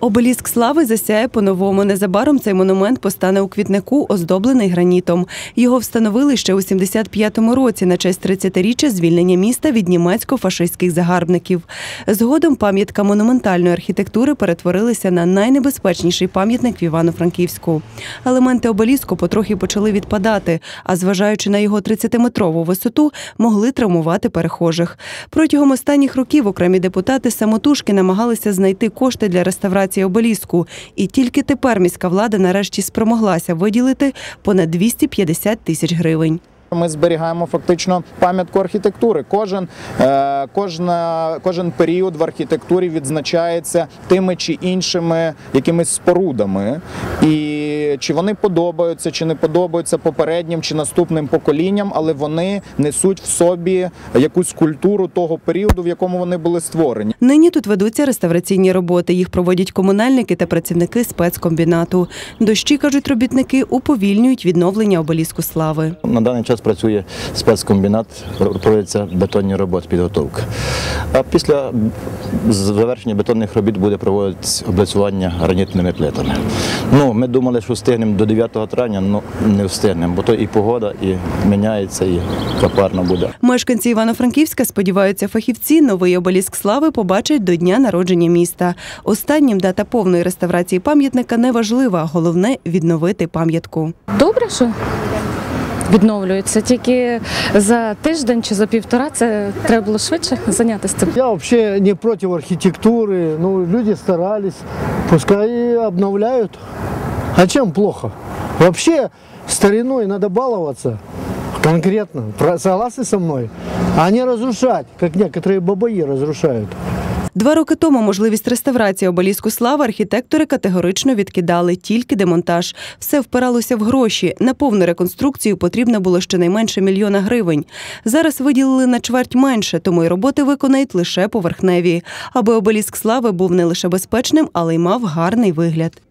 Обеліск слави засяє по-новому. Незабаром цей монумент постане у квітнику, оздоблений гранітом. Його встановили ще у 75-му році на честь 30-річчя звільнення міста від німецько-фашистських загарбників. Згодом пам'ятка монументальної архітектури перетворилися на найнебезпечніший пам'ятник в Івано-Франківську. Елементи обеліску потрохи почали відпадати, а зважаючи на його 30-метрову висоту, могли травмувати перехожих. Протягом останніх років окремі депутати самотужки намагалися знайти кошти для реставрації обеліску. І тільки тепер міська влада нарешті спромоглася виділити понад 250 тисяч гривень. Ми зберігаємо фактично пам'ятку архітектури. Кожен, е, кожна, кожен період в архітектурі відзначається тими чи іншими якимись спорудами. І чи вони подобаються, чи не подобаються попереднім чи наступним поколінням, але вони несуть в собі якусь культуру того періоду, в якому вони були створені. Нині тут ведуться реставраційні роботи. Їх проводять комунальники та працівники спецкомбінату. Дощі, кажуть робітники, уповільнюють відновлення обеліску слави. На даний час працює спецкомбінат, проводяться бетонні роботи, підготовка. А після завершення бетонних робіт буде проводитися облицювання гранітними плитами. Ну, ми думали, що встигнемо до 9 травня, але не встигнемо, бо то і погода, і міняється, і капарно буде. Мешканці Івано-Франківська сподіваються, фахівці новий обеліск слави побачать до дня народження міста. Останнім дата повної реставрації пам'ятника не важлива. Головне відновити пам'ятку. Добре, що відновлюється. Тільки за тиждень чи за півтора це треба було швидше зайнятися цим. Я вообще не против архитектуры. Ну, люди старались. Пускай и обновляют. А чем плохо? Вообще стариной надо баловаться. Конкретно. Про- Согласны со мной? А не разрушать, как некоторые бабаи разрушают. Два роки тому можливість реставрації обеліску слави архітектори категорично відкидали тільки демонтаж. Все впиралося в гроші. На повну реконструкцію потрібно було щонайменше мільйона гривень. Зараз виділили на чверть менше, тому й роботи виконають лише поверхневі, аби обеліск слави був не лише безпечним, але й мав гарний вигляд.